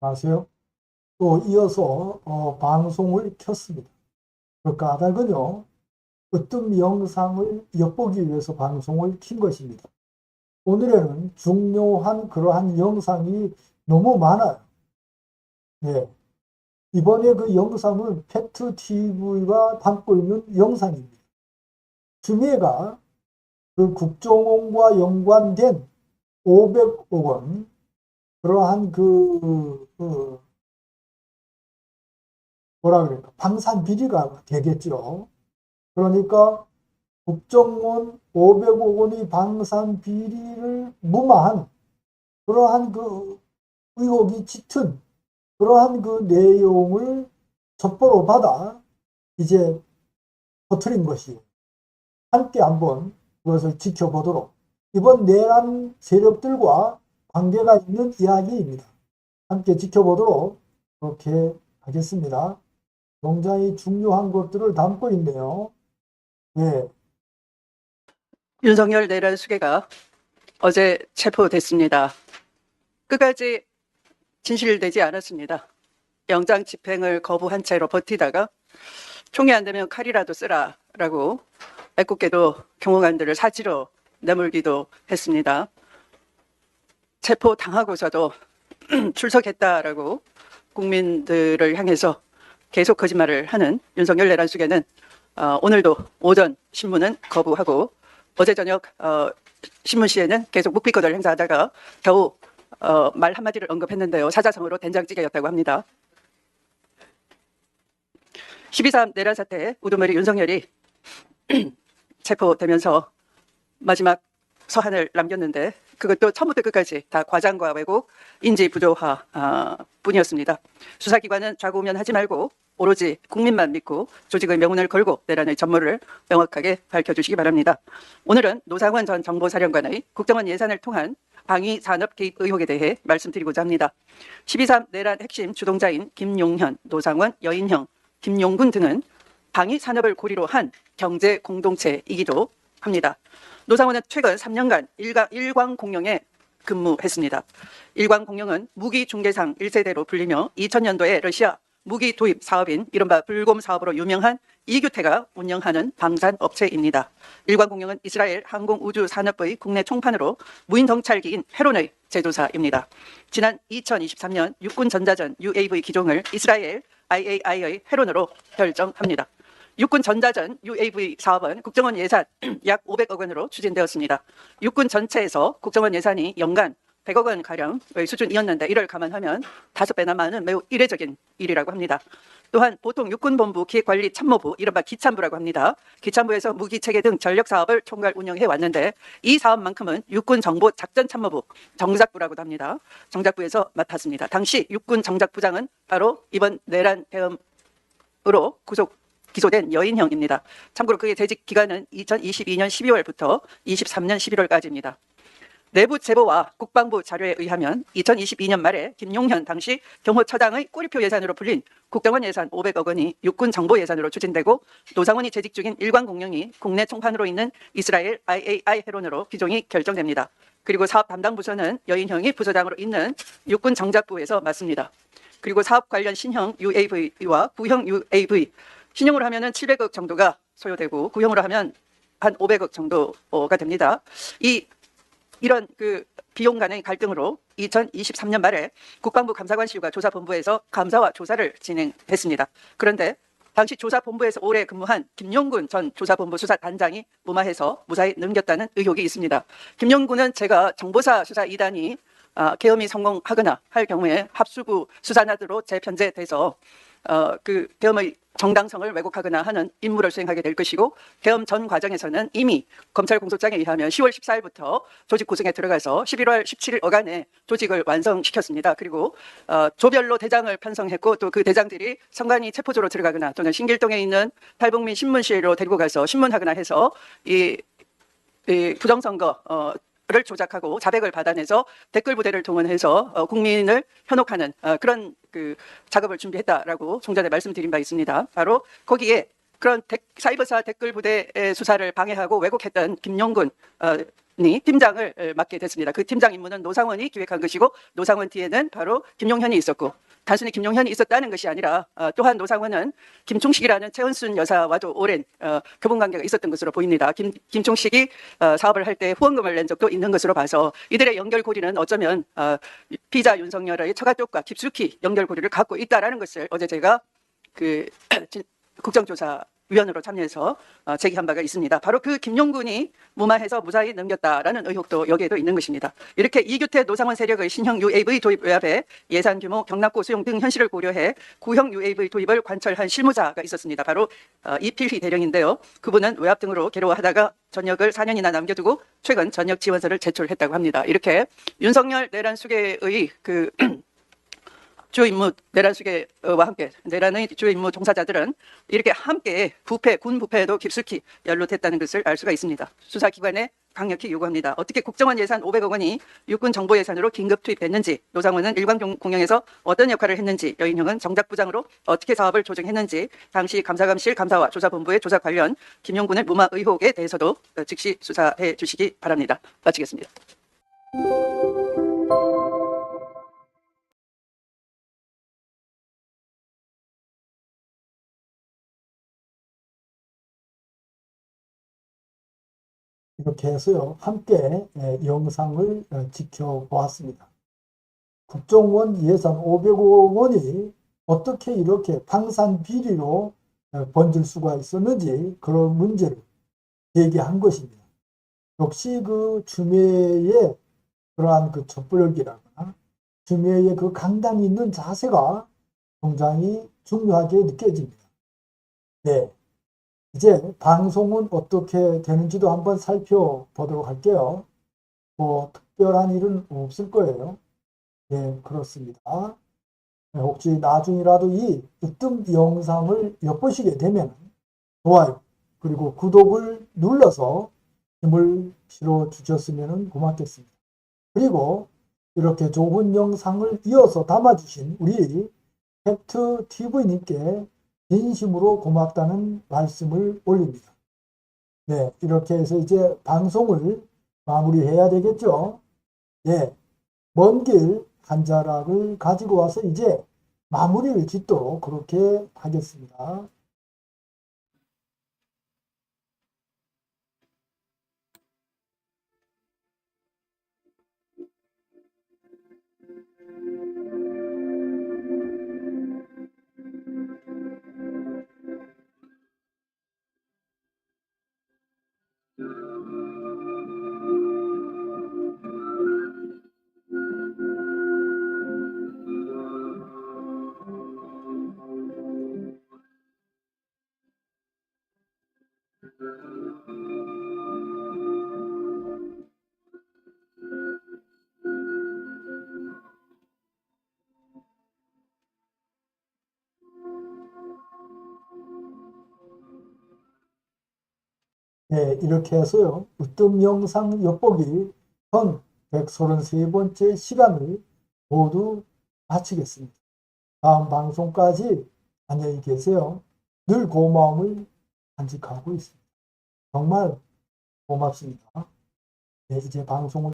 아세요? 또 이어서 어, 방송을 켰습니다. 그 까닭은요, 어떤 영상을 엿보기 위해서 방송을 킨 것입니다. 오늘에는 중요한 그러한 영상이 너무 많아요. 네. 이번에 그 영상은 팩트TV가 담고 있는 영상입니다. 주미애가 그 국정원과 연관된 500억 원 그러한 그, 그 뭐라 그럴까 방산 비리가 되겠죠. 그러니까 국정원 500억 원의 방산 비리를 무마한 그러한 그 의혹이 짙은 그러한 그 내용을 첩보로 받아 이제 터트린 것이요. 함께 한번 그것을 지켜보도록 이번 내란 세력들과 관계가 있는 이야기입니다. 함께 지켜보도록 그렇게 하겠습니다. 굉장히 중요한 것들을 담고 있네요. 네, 윤석열 내란 수계가 어제 체포됐습니다. 끝까지 진실되지 않았습니다. 영장 집행을 거부한 채로 버티다가 총이 안 되면 칼이라도 쓰라라고 애꿎게도 경호관들을 사지로 내몰기도 했습니다. 체포 당하고서도 출석했다라고 국민들을 향해서 계속 거짓말을 하는 윤석열 내란 수계는 어, 오늘도 오전 신문은 거부하고 어제 저녁 어, 신문 시에는 계속 묵비거리를 행사하다가 겨우 어, 말 한마디를 언급했는데요. 사자성어로 된장찌개였다고 합니다. 12.3 내란 사태 우두머리 윤석열이 체포되면서 마지막 서한을 남겼는데 그것도 처음부터 끝까지 다 과장과 왜곡, 인지 부조화 아, 뿐이었습니다. 수사기관은 좌고우면하지 말고 오로지 국민만 믿고 조직의 명운을 걸고 내란의 전모를 명확하게 밝혀주시기 바랍니다. 오늘은 노상원 전 정보사령관의 국정원 예산을 통한 방위 산업 개입 의혹에 대해 말씀드리고자 합니다. 12.3 내란 핵심 주동자인 김용현, 노상원, 여인형, 김용군 등은 방위 산업을 고리로 한 경제 공동체이기도 합니다. 노상원은 최근 3년간 일가, 일광공룡에 근무했습니다. 일광공룡은 무기 중개상 1세대로 불리며 2000년도에 러시아 무기 도입 사업인 이른바 불곰 사업으로 유명한 이규태가 운영하는 방산 업체입니다. 일광공룡은 이스라엘 항공우주산업부의 국내 총판으로 무인 정찰기인 헤론의 제조사입니다. 지난 2023년 육군 전자전 UAV 기종을 이스라엘 IAI의 헤론으로 결정합니다. 육군 전자전 UAV 사업은 국정원 예산 약 500억 원으로 추진되었습니다. 육군 전체에서 국정원 예산이 연간 100억 원 가량의 수준이었는데 이를 감안하면 다섯 배나 많은 매우 이례적인 일이라고 합니다. 또한 보통 육군본부 기획관리 참모부 이른바 기참부라고 합니다. 기참부에서 무기 체계 등 전력 사업을 총괄 운영해 왔는데 이 사업만큼은 육군 정보 작전 참모부 정작부라고도 합니다. 정작부에서 맡았습니다. 당시 육군 정작부장은 바로 이번 내란 대응으로 구속 기소된 여인형입니다. 참고로 그의 재직 기간은 2022년 12월부터 23년 11월까지입니다. 내부 제보와 국방부 자료에 의하면 2022년 말에 김용현 당시 경호처장의 꼬리표 예산으로 불린 국정원 예산 500억 원이 육군 정보 예산으로 추진되고 노상원이 재직 중인 일광공룡이 국내 총판으로 있는 이스라엘 IAI 해론으로 기종이 결정됩니다. 그리고 사업 담당 부서는 여인형이 부서장으로 있는 육군 정작부에서 맡습니다. 그리고 사업 관련 신형 UAV와 구형 UAV 신용으로 하면은 700억 정도가 소요되고 구형으로 하면 한 500억 정도가 됩니다. 이 이런 그 비용 간의 갈등으로 2023년 말에 국방부 감사관실과 조사본부에서 감사와 조사를 진행했습니다. 그런데 당시 조사본부에서 오래 근무한 김용군 전 조사본부 수사단장이 무마해서 무사히 넘겼다는 의혹이 있습니다. 김용군은 제가 정보사 수사 2단이 아, 계엄이 성공하거나 할 경우에 합수부 수사나드로 재편제돼서 어, 그 계엄의 정당성을 왜곡하거나 하는 임무를 수행하게 될 것이고 계엄 전 과정에서는 이미 검찰 공소장에 의하면 10월 14일부터 조직 구성에 들어가서 11월 17일 어간에 조직을 완성시켰습니다. 그리고 어, 조별로 대장을 편성했고 또 그 대장들이 선관위 체포조로 들어가거나 또는 신길동에 있는 탈북민 신문실로 데리고 가서 신문하거나 해서 이 이 부정선거 어, 를 조작하고 자백을 받아내서 댓글 부대를 동원해서 어, 국민을 현혹하는 어, 그런 그 작업을 준비했다라고 종전에 말씀드린 바 있습니다. 바로 거기에 그런 데- 사이버사 댓글 부대의 수사를 방해하고 왜곡했던 김용군 어, 이 팀장을 에, 맡게 됐습니다. 그 팀장 임무는 노상원이 기획한 것이고 노상원 뒤에는 바로 김용현이 있었고 단순히 김용현이 있었다는 것이 아니라 어, 또한 노상원은 김총식이라는 최은순 여사와도 오랜 어, 교분 관계가 있었던 것으로 보입니다. 김, 김총식이 어, 사업을 할 때 후원금을 낸 적도 있는 것으로 봐서 이들의 연결고리는 어쩌면 어, 피자 윤석열의 처가 쪽과 깊숙이 연결고리를 갖고 있다라는 것을 어제 제가 그 진- 국정조사 위원으로 참여해서 어, 제기한 바가 있습니다. 바로 그 김용군이 무마해서 무사히 넘겼다라는 의혹도 여기에도 있는 것입니다. 이렇게 이규태 노상원 세력의 신형 UAV 도입 외압에 예산 규모, 경납고 수용 등 현실을 고려해 구형 UAV 도입을 관철한 실무자가 있었습니다. 바로 어, 이필희 대령인데요. 그분은 외압 등으로 괴로워하다가 전역을 4년이나 남겨두고 최근 전역 지원서를 제출했다고 합니다. 이렇게 윤석열 내란 수계의 그 주요 임무 내란 수계와 함께 내란의 주요 임무 종사자들은 이렇게 함께 부패 군 부패에도 깊숙이 연루됐다는 것을 알 수가 있습니다. 수사기관에 강력히 요구합니다. 어떻게 국정원 예산 500억 원이 육군 정보 예산으로 긴급 투입됐는지 노상원은 공- 공영에서 어떤 역할을 했는지 여인형은 정작부장으로 어떻게 사업을 조정했는지 당시 감사감실 감사와 조사본부의 조사 관련 김용군의 무마 의혹에 대해서도 어, 즉시 수사해 주시기 바랍니다. 마치겠습니다. 이렇게 해서요, 함께 예, 영상을 어, 지켜보았습니다. 국정원 예산 500억 원이 어떻게 이렇게 방산 비리로 어, 번질 수가 있었는지 그런 문제를 제기한 것입니다. 역시 그 추미애의 그러한 그 촛불기라거나 추미애의 그 강단 있는 자세가 굉장히 중요하게 느껴집니다. 네. 이제 방송은 어떻게 되는지도 한번 살펴보도록 할게요. 뭐 특별한 일은 없을 거예요. 네, 그렇습니다. 네, 혹시 나중이라도 이 으뜸 영상을 엿보시게 되면 좋아요, 그리고 구독을 눌러서 힘을 실어 주셨으면 고맙겠습니다. 그리고 이렇게 좋은 영상을 이어서 담아주신 우리 팩트 TV님께 진심으로 고맙다는 말씀을 올립니다. 네, 이렇게 해서 이제 방송을 마무리해야 되겠죠. 네, 먼길 한 자락을 가지고 와서 이제 마무리를 짓도록 그렇게 하겠습니다. 네, 이렇게 해서요. 으뜸 영상 엿보기 전 133번째 시간을 모두 마치겠습니다. 다음 방송까지 안녕히 계세요. 늘 고마움을 간직하고 있습니다. 정말 고맙습니다. 네, 이제 방송을